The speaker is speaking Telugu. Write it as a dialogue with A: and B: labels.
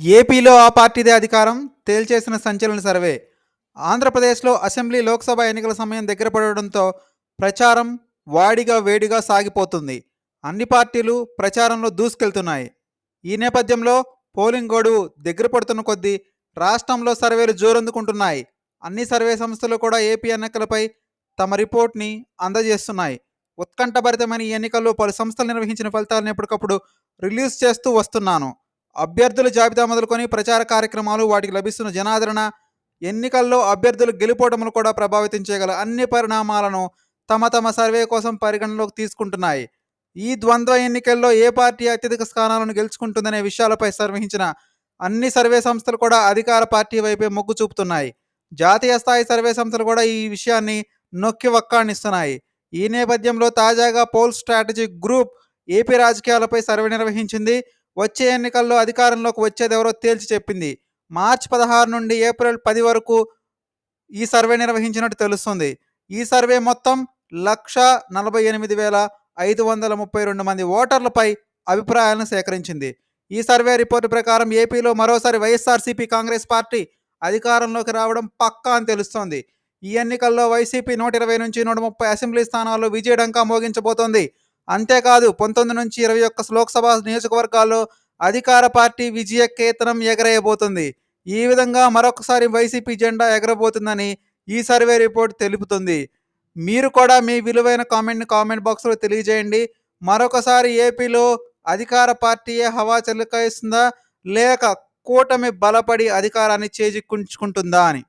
A: ఏపీలో ఆ పార్టీదే అధికారం తేల్చేసిన సంచలన సర్వే. ఆంధ్రప్రదేశ్లో అసెంబ్లీ లోక్సభ ఎన్నికల సమయం దగ్గర పడడంతో ప్రచారం వాడిగా వేడిగా సాగిపోతుంది. అన్ని పార్టీలు ప్రచారంలో దూసుకెళ్తున్నాయి. ఈ నేపథ్యంలో పోలింగ్ గడువు దగ్గర పడుతున్న కొద్దీ రాష్ట్రంలో సర్వేలు జోరందుకుంటున్నాయి. అన్ని సర్వే సంస్థలు కూడా ఏపీ ఎన్నికలపై తమ రిపోర్ట్ని అందజేస్తున్నాయి. ఉత్కంఠభరితమైన ఈ ఎన్నికల్లో పలు సంస్థలు నిర్వహించిన ఫలితాలను ఎప్పటికప్పుడు రిలీజ్ చేస్తూ వస్తున్నాను. అభ్యర్థుల జాబితా మొదలుకొని ప్రచార కార్యక్రమాలు వాటికి లభిస్తున్న జనాదరణ ఎన్నికల్లో అభ్యర్థులు గెలుపోవటములు కూడా ప్రభావితం చేయగల అన్ని పరిణామాలను తమ తమ సర్వే కోసం పరిగణలోకి తీసుకుంటున్నాయి. ఈ ద్వంద్వ ఎన్నికల్లో ఏ పార్టీ అత్యధిక స్థానాలను గెలుచుకుంటుందనే విషయాలపై నిర్వహించిన అన్ని సర్వే సంస్థలు కూడా అధికార పార్టీ వైపే మొగ్గు చూపుతున్నాయి. జాతీయ స్థాయి సర్వే సంస్థలు కూడా ఈ విషయాన్ని నొక్కి వక్కాణిస్తున్నాయి. ఈ నేపథ్యంలో తాజాగా పోల్ స్ట్రాటజీ గ్రూప్ ఏపీ రాజకీయాలపై సర్వే నిర్వహించింది. వచ్చే ఎన్నికల్లో అధికారంలోకి వచ్చేది ఎవరో తేల్చి చెప్పింది. మార్చి పదహారు నుండి ఏప్రిల్ పది వరకు ఈ సర్వే నిర్వహించినట్టు తెలుస్తుంది. ఈ సర్వే మొత్తం లక్ష నలభై ఎనిమిది వేల ఐదు వందల ముప్పై రెండు మంది ఓటర్లపై అభిప్రాయాలను సేకరించింది. ఈ సర్వే రిపోర్టు ప్రకారం ఏపీలో మరోసారి వైఎస్ఆర్సీపీ కాంగ్రెస్ పార్టీ అధికారంలోకి రావడం పక్కా అని తెలుస్తోంది. ఈ ఎన్నికల్లో వైసీపీ నూట ఇరవై నుంచి నూట ముప్పై అసెంబ్లీ స్థానాల్లో విజయడంకా మోగించబోతోంది. అంతేకాదు పంతొమ్మిది నుంచి ఇరవై ఒక్క లోక్సభ నియోజకవర్గాల్లో అధికార పార్టీ విజయ కేతనం ఎగరేయబోతుంది. ఈ విధంగా మరొకసారి వైసీపీ జెండా ఎగరబోతుందని ఈ సర్వే రిపోర్ట్ తెలుపుతుంది. మీరు కూడా మీ విలువైన కామెంట్ని కామెంట్ బాక్స్లో తెలియజేయండి. మరొకసారి ఏపీలో అధికార పార్టీయే హవా చెలకాయిస్తుందా లేక కూటమి బలపడి అధికారాన్ని చేజిక్కుంచుకుంటుందా అని.